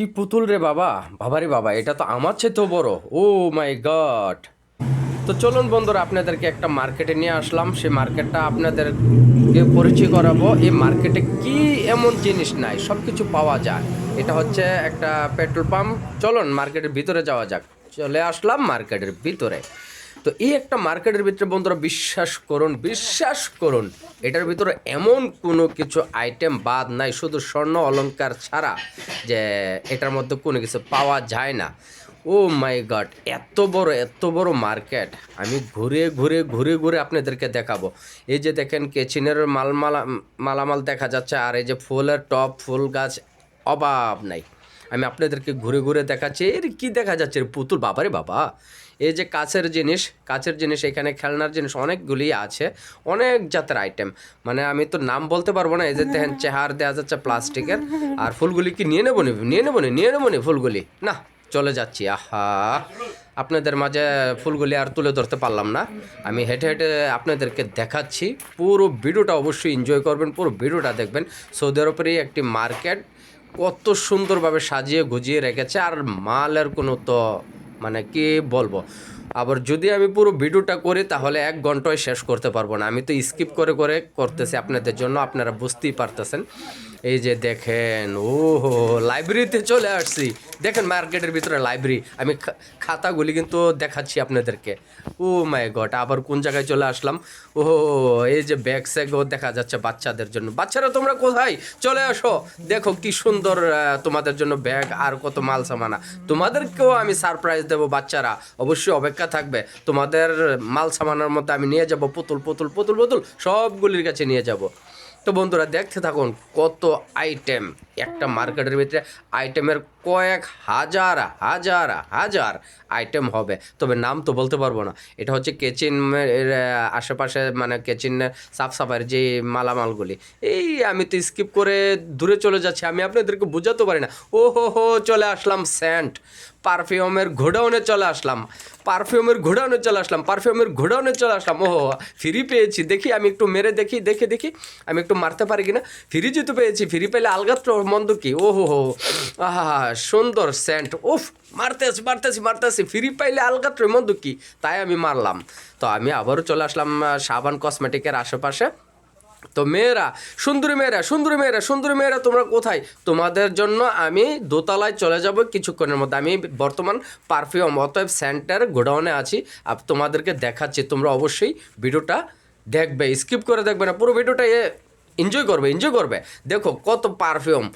কি পুতুল রে বাবা? বাবারে বাবা, এটা তো আমার চেয়েও বড়। Oh my god. তো চলুন বন্ধুর, আপনাদেরকে একটা মার্কেটে নিয়ে আসলাম। সেই মার্কেটটা আপনাদেরকে পরিচয় করাবো। এই মার্কেটে কি এমন জিনিস নাই সব কিছু পাওয়া যায়। এটা হচ্ছে একটা পেট্রোল পাম্প। চলুন মার্কেটের ভিতরে যাওয়া যাক। চলে আসলাম মার্কেটের ভিতরে। তো এই একটা মার্কেটের ভিতরে বন্ধুরা বিশ্বাস করুন বিশ্বাস করুন, এটার ভিতরে এমন কোনো কিছু আইটেম বাদ নাই, শুধু স্বর্ণ অলংকার ছাড়া যে এটার মধ্যে কোনো কিছু পাওয়া যায় না। ও মাই গড, এত বড় এত বড় মার্কেট। আমি ঘুরে ঘুরে ঘুরে ঘুরে আপনাদেরকে দেখাবো। এই যে দেখেন কেচিনের মাল মালা মালামাল দেখা যাচ্ছে, আর এই যে ফুলের টপ, ফুল গাছ, অভাব নাই। আমি আপনাদেরকে ঘুরে ঘুরে দেখাচ্ছি। এর কি দেখা যাচ্ছে পুতুল? বাবারে বাবা। এই যে কাছের জিনিস কাছের জিনিস, এখানে খেলনার জিনিস অনেকগুলি আছে। অনেক জাতের আইটেম মানে আমি তো নাম বলতে পারব না, এই যে দেখেন চেহার দেওয়া যাচ্ছে প্লাস্টিকের। আর ফুলগুলি কি নিয়ে নেব নিয়ে নেব নিয়ে নেব নি ফুলগুলি। না, চলে যাচ্ছি। আহা। আপনাদের মাঝে ফুলগুলি আর তুলে ধরতে পারলাম না। আমি হেঁটে হেঁটে আপনাদেরকে দেখাচ্ছি। পুরো ভিডিওটা অবশ্যই এনজয় করবেন, পুরো ভিডিওটা দেখবেন। সৌদি আরবেরই একটি মার্কেট। কত সুন্দরভাবে সাজিয়ে গুজিয়ে রেখেছে আর মালের কোনো তো মানে কি বলব? আবার যদি আমি পুরো ভিডিওটা করি, তাহলে এক ঘন্টায় শেষ করতে পারব না। আমি তো স্কিপ করে করে করতেছি আপনাদের জন্য, আপনারা বুঝতেই পারতেছেন। এই যে দেখেন ও লাইব্রেরিতে চলে আসছি। দেখেন মার্কেটের ভিতরে লাইব্রেরি আমি খাতাগুলি কিন্তু দেখাচ্ছি আপনাদেরকে। ও মাই গড আবার কোন জায়গায় চলে আসলাম? ও এই যে ব্যাগ স্যাগও দেখা যাচ্ছে বাচ্চাদের জন্য। বাচ্চারা তোমরা কোথায়? চলে আসো। দেখো কি সুন্দর তোমাদের জন্য ব্যাগ আর কত মাল সামানা তোমাদেরকেও আমি সারপ্রাইজ দেবো বাচ্চারা। অবশ্যই অপেক্ষা থাকবে। তোমাদের মাল সামানার মতো আমি নিয়ে যাব, পুতুল পুতুল পুতুল পুতুল, সবগুলির কাছে নিয়ে যাব। তো বন্ধুরা, দেখতে থাকুন কত আইটেম একটা মার্কেটের ভিতরে আইটেমের কয়েক হাজার হাজার হাজার আইটেম হবে। তবে নাম তো বলতে পারব না। এটা হচ্ছে কেচিন আশেপাশে মানে কেচিন সাফ সাফাইয়ের যে মালামালগুলি। এই আমি তো স্কিপ করে দূরে চলে যাচ্ছি। আমি আপনাদেরকে বোঝাতে পারি না। ও হো হো চলে আসলাম স্যান্ট পারফিউমের গোডাউনে চলে আসলাম। পারফিউমের গোডাউনে চলে আসলাম। পারফিউমের গোডাউনে চলে আসলাম। ও ফ্রি পেয়েছি। দেখি, আমি একটু মেরে দেখি, দেখে, দেখি। আমি একটু মারতে পারি কিনা? ফ্রি যেহেতু পেয়েছি, ফ্রি পেলে আলগাত্র মন্দ কি? ও হো। আহা, সুন্দর সেন্ট উফ, মারতেছি মারতেছি মারতেছি। ফ্রি পাইলে আলগাত্র মন্দ কি? তাই আমি মারলাম। তো আমি আবারও চলে আসলাম সাবান কসমেটিকের আশেপাশে। তো মেয়েরা, সুন্দরী মেয়েরা সুন্দরী মেয়েরা সুন্দরী মেয়েরা, তোমরা কোথায়? তোমাদের জন্য আমি দোতলায় চলে যাব কিছুক্ষণের মধ্যে। আমি বর্তমান পারফিউম অতএব সেন্টার গোডাউনে আছি। আর তোমাদেরকে দেখাচ্ছি, তোমরা অবশ্যই ভিডিওটা দেখবে স্কিপ করে দেখবে না। পুরো ভিডিওটা এ এনজয় করবে এনজয় করবে। দেখো কত পারফিউম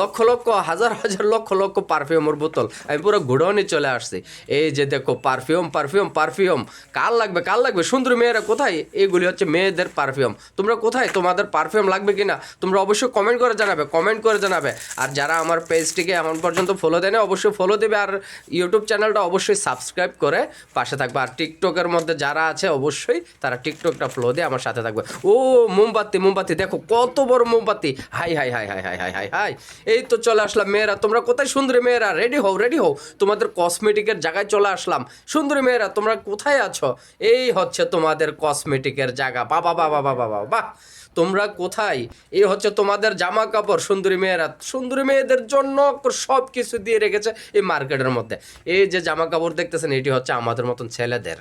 লক্ষ লক্ষ, হাজার হাজার, লক্ষ লক্ষ পারফিউমের বোতল আমি পুরো গোডাউনে চলে আসছি। এই যে দেখো পারফিউম পারফিউম পারফিউম কার লাগবে কার লাগবে? সুন্দর মেয়েরা কোথায়? এইগুলি হচ্ছে মেয়েদের পারফিউম তোমরা কোথায়? তোমাদের পারফিউম লাগবে কিনা? তোমরা অবশ্যই কমেন্ট করে জানাবে কমেন্ট করে জানাবে। আর যারা আমার পেজটিকে এমন পর্যন্ত ফলো দেয় না অবশ্যই ফলো দেবে। আর ইউটিউব চ্যানেলটা অবশ্যই সাবস্ক্রাইব করে পাশে থাকবে। আর টিকটকের মধ্যে যারা আছে, অবশ্যই তারা টিকটকটা ফলো দিয়ে আমার সাথে থাকবে। ও, মোমবাতি মোমবাতি, দেখো কত বড় মোমবাতি। Hi hi hi hi hi hi hi hi. এই তো চলে আসলাম মেয়েরা, তোমরা কোথায় সুন্দরী মেয়েরা? রেডি হও রেডি হও। তোমাদের কসমেটিকের জায়গায় চলে আসলাম। সুন্দরী মেয়েরা, তোমরা কোথায় আছো? এই হচ্ছে তোমাদের কসমেটিকের জায়গা। বাবা বাবা বাবা বাবা বাহ তোমরা কোথায়? এই হচ্ছে তোমাদের জামা কাপড় সুন্দরী মেয়েরা। সুন্দরী মেয়েদের জন্য সব কিছু দিয়ে রেখেছে এই মার্কেটের মধ্যে। এই যে জামা কাপড় দেখতেছেন, এটি হচ্ছে আমাদের মতন ছেলেদের।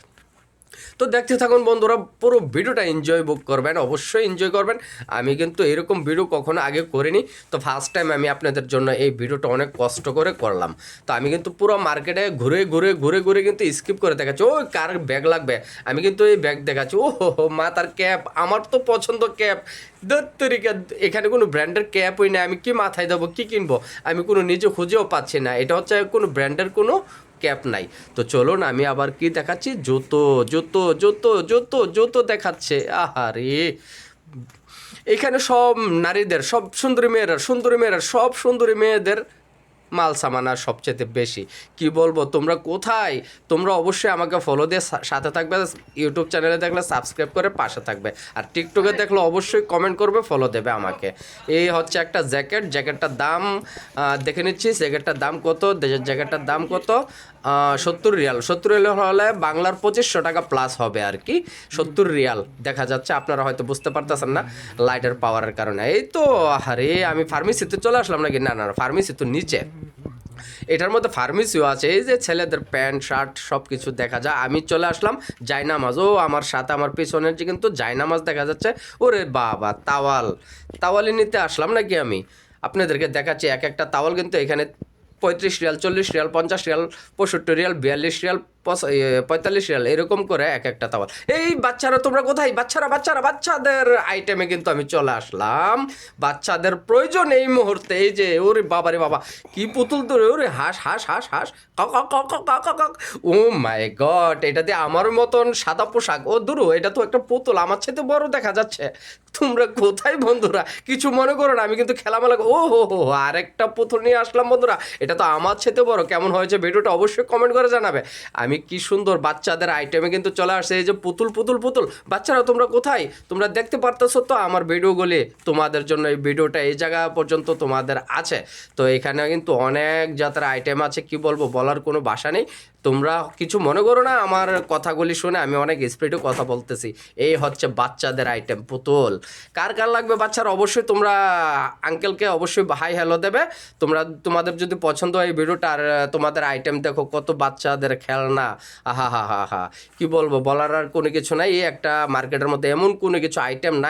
তো দেখতে থাকুন বন্ধুরা, পুরো ভিডিওটা এনজয় বুক করবেন, অবশ্যই এনজয় করবেন। আমি কিন্তু এরকম ভিডিও কখনো আগে করিনি, তো ফার্স্ট টাইম আমি আপনাদের জন্য এই ভিডিওটা অনেক কষ্ট করে করলাম। তো আমি কিন্তু পুরো মার্কেটে ঘুরে ঘুরে ঘুরে ঘুরে কিন্তু স্কিপ করে দেখাচ্ছি, ওই কার ব্যাগ লাগবে? আমি কিন্তু এই ব্যাগ দেখাচ্ছি ও হো মা, তার ক্যাপ আমার তো পছন্দ ক্যাপ দত্তরিকা এখানে কোনো ব্র্যান্ডের ক্যাপই না আমি কি মাথায় দেবো, কি কিনবো? আমি কোনো নিজে খুঁজেও পাচ্ছি না, এটা হচ্ছে কোনো ব্র্যান্ডের কোনো ক্যাপ নাই। তো চলুন, আমি আবার কি দেখাচ্ছি? জুতো জুতো জুতো জুতো জুতো দেখাচ্ছে। আহারে! এখানে সব নারীদের, সব সুন্দরী মেয়েরা সুন্দরী মেয়েরা, সব সুন্দরী মেয়েদের মাল সামানার সবচেয়ে বেশি। কি বলব তোমরা কোথায়? তোমরা অবশ্যই আমাকে ফলো দিয়ে সাথে থাকবে ইউটিউব চ্যানেলে দেখলে সাবস্ক্রাইব করে পাশে থাকবে। আর টিকটকে দেখলে অবশ্যই কমেন্ট করবে ফলো দেবে আমাকে। এই হচ্ছে একটা জ্যাকেট জ্যাকেটটার দাম দেখে নিচ্ছি জ্যাকেটটার দাম কত দেশের জ্যাকেটটার দাম কত সত্তর রিয়াল। সত্তর রিয়াল হলে বাংলার পঁচিশশো টাকা প্লাস হবে আর কি। সত্তর রিয়াল দেখা যাচ্ছে, আপনারা হয়তো বুঝতে পারতেছেন না লাইটের পাওয়ারের কারণে। এই তো আরে আমি ফার্মেসিতে চলে আসলাম নাকি? না না ফার্মেসি তো নিচে। এটার মধ্যে ফার্মেসিও আছে, এই যে ছেলেদের প্যান্ট, শার্ট সব কিছু দেখা যায়। আমি চলে আসলাম জায়নামাজ ও, আমার সাথে, আমার পিছনের যে কিন্তু জায়নামাজ দেখা যাচ্ছে। ওরে বাবা, তাওয়াল। তাওয়ালি নিতে আসলাম নাকি আমি? আপনাদেরকে দেখাচ্ছি, এক একটা তাওয়াল কিন্তু এখানে পঁয়ত্রিশ রিয়াল চল্লিশ রিয়াল পঞ্চাশ রিয়াল পঁয়ষট্টি রিয়াল বিয়াল্লিশ রিয়াল পঁয়তাল্লিশ রিয়াল, এরকম করে এক একটা তাওয়াল এই বাচ্চারা তোমরা কোথায়? বাচ্চারা বাচ্চারা, বাচ্চাদের আইটেমে কিন্তু আমি চলে আসলাম। বাচ্চাদের প্রয়োজন এই মুহূর্তে, এই যে, ওরে বাবারে বাবা, কি পুতুল ধরে ওরে হাঁস হাঁস হাঁস হাঁস। ও মাই গড, এটা দিয়ে আমার মতন সাদা পোশাক। ও দূর, এটা তো একটা পুতুল, আমার সাথে বড় দেখা যাচ্ছে। তোমরা কোথায় বন্ধুরা? কিছু মনে করো না, আমি কিন্তু খেলামেলা ও হো হো, আরেকটা পুতুল নিয়ে আসলাম বন্ধুরা। এটা তো আমার সাথে বড়, কেমন হয়েছে ভিডিওটা অবশ্যই কমেন্ট করে জানাবে। আমি কি সুন্দর বাচ্চাদের আইটেমে কিন্তু চলে আসছে এই যে পুতুল পুতুল পুতুল। বাচ্চারা তোমরা কোথায়? তোমরা দেখতে পারতেছো তো আমার ভিডিওগুলি তোমাদের জন্য এই ভিডিওটা এই জায়গা পর্যন্ত তোমাদের আছে। তো এখানে কিন্তু অনেক জাতের আইটেম আছে, কি বলব, বলার কোনো ভাষা নেই। তোমরা কিছু মনে করো না, আমার কথাগুলি শুনে আমি অনেক স্পিডে কথা বলতেছি। এই হচ্ছে বাচ্চাদের আইটেম পুতুল। কার কার লাগবে বাচ্চার? অবশ্যই তোমরা আঙ্কেলকে অবশ্যই হাই হ্যালো দেবে। তোমরা, তোমাদের যদি পছন্দ হয় ভিডিওটা, আর তোমাদের আইটেম দেখো, কত বাচ্চাদের খেলনা। আহা হা হা হা কী বলব, বলার আর কোনো কিছু নাই। এই একটা মার্কেটের মধ্যে এমন কোনো কিছু আইটেম নাই।